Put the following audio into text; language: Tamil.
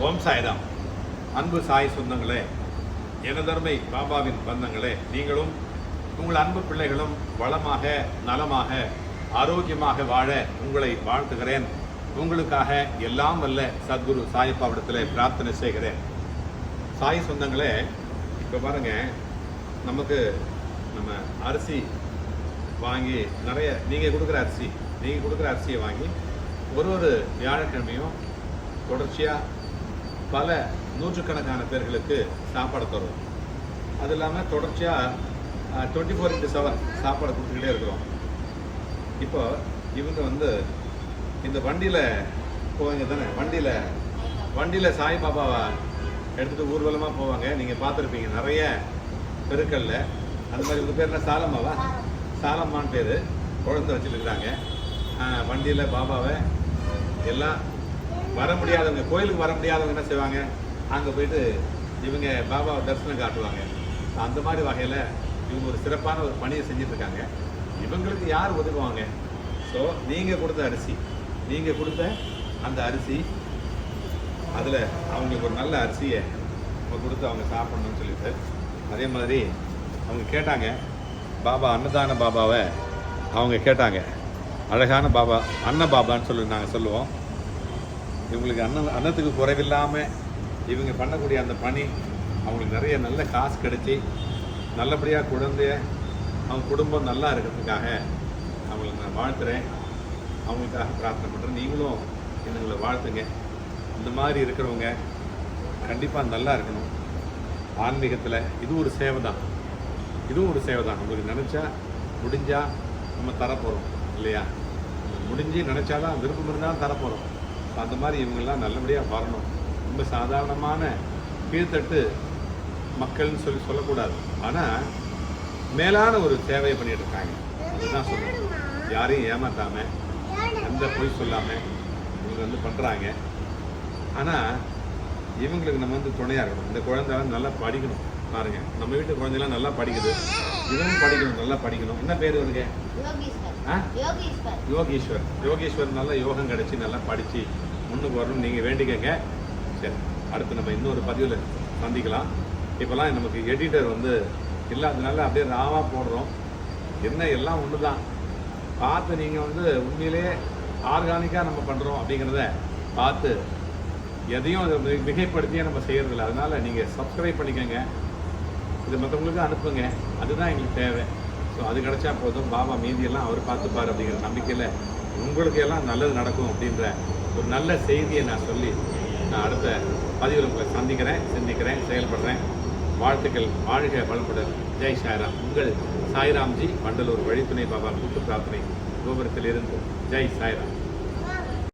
ஓம் சாய்ராம். அன்பு சாய் சொந்தங்களே எனதர்மை பாபாவின் பந்தங்களே நீங்களும் உங்கள் அன்பு பிள்ளைகளும் வளமாக நலமாக ஆரோக்கியமாக வாழ உங்களை வாழ்த்துகிறேன். உங்களுக்காக எல்லாம் வல்ல சத்குரு சாயப்பாவிடத்தில் பிரார்த்தனை செய்கிறேன். சாய் சொந்தங்களே இப்போ பாருங்க நமக்கு நம்ம அரிசி வாங்கி நிறைய நீங்கள் கொடுக்குற அரிசி நீங்கள் கொடுக்குற அரிசியை வாங்கி ஒரு ஒரு வியாழக்கிழமையும் தொடர்ச்சியாக பல நூற்றுக்கணக்கான பேர்களுக்கு சாப்பாடு தரும் அது இல்லாமல் தொடர்ச்சியாக டுவெண்ட்டி ஃபோர் இன்ட்டு செவன் சாப்பாடு கொடுத்துக்கிட்டே இருக்கிறோம். இப்போ இவங்க வந்து இந்த வண்டியில் போவாங்க தானே? வண்டியில் வண்டியில் சாய்பாபாவை எடுத்துகிட்டு ஊர்வலமாக போவாங்க. நீங்கள் பார்த்துருப்பீங்க நிறைய பெருக்களில் அந்த மாதிரி இவங்க பேர் என்ன? சாலம்மாவா? சாலம்மான்னு பேர் குழந்தை வச்சுருக்குறாங்க வண்டியில் பாபாவை எல்லாம் வர முடியாதவங்க கோயிலுக்கு வர முடியாதவங்க என்ன செய்வாங்க? அங்கே போயிட்டு இவங்க பாபாவை தரிசனம் காட்டுவாங்க. அந்த மாதிரி வகையில் இவங்க ஒரு சிறப்பான ஒரு பணியை செஞ்சிட்ருக்காங்க. இவங்களுக்கு யார் உதவுவாங்க ஸோ நீங்கள் கொடுத்த அரிசி. நீங்கள் கொடுத்த அந்த அரிசி அதில் அவங்களுக்கு ஒரு நல்ல அரிசியை நம்ம கொடுத்து அவங்க சாப்பிடணும்னு சொல்லிட்டு அதே மாதிரி அவங்க கேட்டாங்க. பாபா அன்னதான பாபாவை அவங்க கேட்டாங்க. அழகான பாபா அன்ன பாபான்னு சொல்லி நாங்கள் சொல்லுவோம். இவங்களுக்கு அன்ன அன்னத்துக்கு குறைவில்லாமல் இவங்க பண்ணக்கூடிய அந்த பணி அவங்களுக்கு நிறைய நல்ல காசு கிடச்சி நல்லபடியாக குழந்தைய அவங்க குடும்பம் நல்லா இருக்கிறதுக்காக அவங்களுக்கு நான் வாழ்த்துறேன். அவங்களுக்காக பிரார்த்தனை பண்ணுறேன் நீங்களும் எங்களை வாழ்த்துங்க. இந்த மாதிரி இருக்கிறவங்க கண்டிப்பாக நல்லா இருக்கணும். ஆன்மீகத்தில் இது ஒரு சேவை தான் இதுவும் ஒரு சேவை தான் நம்மளுக்கு நினச்சா முடிஞ்சால் நம்ம தரப்போகிறோம் இல்லையா? முடிஞ்சு நினச்சாதான் விருப்பம் இருந்தால் தரப்போகிறோம் அந்த மாதிரி இவங்கெல்லாம் நல்லபடியாக வரணும். ரொம்ப சாதாரணமான கீழ்த்தட்டு மக்கள்னு சொல்லி சொல்லக்கூடாது. ஆனால் மேலான ஒரு சேவையை பண்ணிட்டு இருக்காங்க அதுதான் சொல்லணும். யாரையும் ஏமாத்தாம எந்த பொய் சொல்லாமல் இவங்க வந்து பண்ணுறாங்க ஆனால் இவங்களுக்கு நம்ம வந்து துணையாக இருக்கணும். இந்த குழந்தை நல்லா படிக்கணும். பாருங்கள் நம்ம வீட்டு குழந்தைலாம் நல்லா படிக்குது. இவனும் படிக்கணும் நல்லா படிக்கணும். என்ன பேர் இவனுக்கு? யோகீஸ்வர். யோகீஸ்வர். நல்லா யோகம் கிடைச்சி நல்லா படித்து முன்னுக்கு வரணும் நீங்கள் வேண்டிக்கங்க. சரி அடுத்து நம்ம இன்னொரு பதிவில் சந்திக்கலாம். இப்போலாம் நமக்கு எடிட்டர் வந்து இல்லாததுனால அப்படியே ராவாக போடுறோம். என்ன எல்லாம் ஒன்று தான் பார்த்து நீங்கள் வந்து உண்மையிலே ஆர்கானிக்காக நம்ம பண்ணுறோம் அப்படிங்கிறத பார்த்து எதையும் மிகைப்படுத்தியே நம்ம செய்யறதில்ல. அதனால நீங்கள் சப்ஸ்கிரைப் பண்ணிக்கோங்க. இது மற்றவங்களுக்கு அனுப்புங்க. அதுதான் எங்களுக்கு தேவை. ஸோ அது கிடச்சா போதும். பாபா மீதியெல்லாம் அவர் பார்த்துப்பார் அப்படிங்கிற நம்பிக்கையில் உங்களுக்கு எல்லாம் நல்லது நடக்கும் அப்படின்ற ஒரு நல்ல செய்தியை நான் சொல்லி நான் அடுத்த பதிவில் உங்களை சந்திக்கிறேன் சிந்திக்கிறேன் செயல்படுறேன். வாழ்த்துக்கள். வாழ்க வளமுடன். ஜெய் சாய்ராம். உங்கள் சாய்ராம்ஜி வண்டலூர் வழித்துணை பாபா கூட்டு பிரார்த்தனை கோபுரத்தில் இருந்து ஜெய் சாய்ராம்.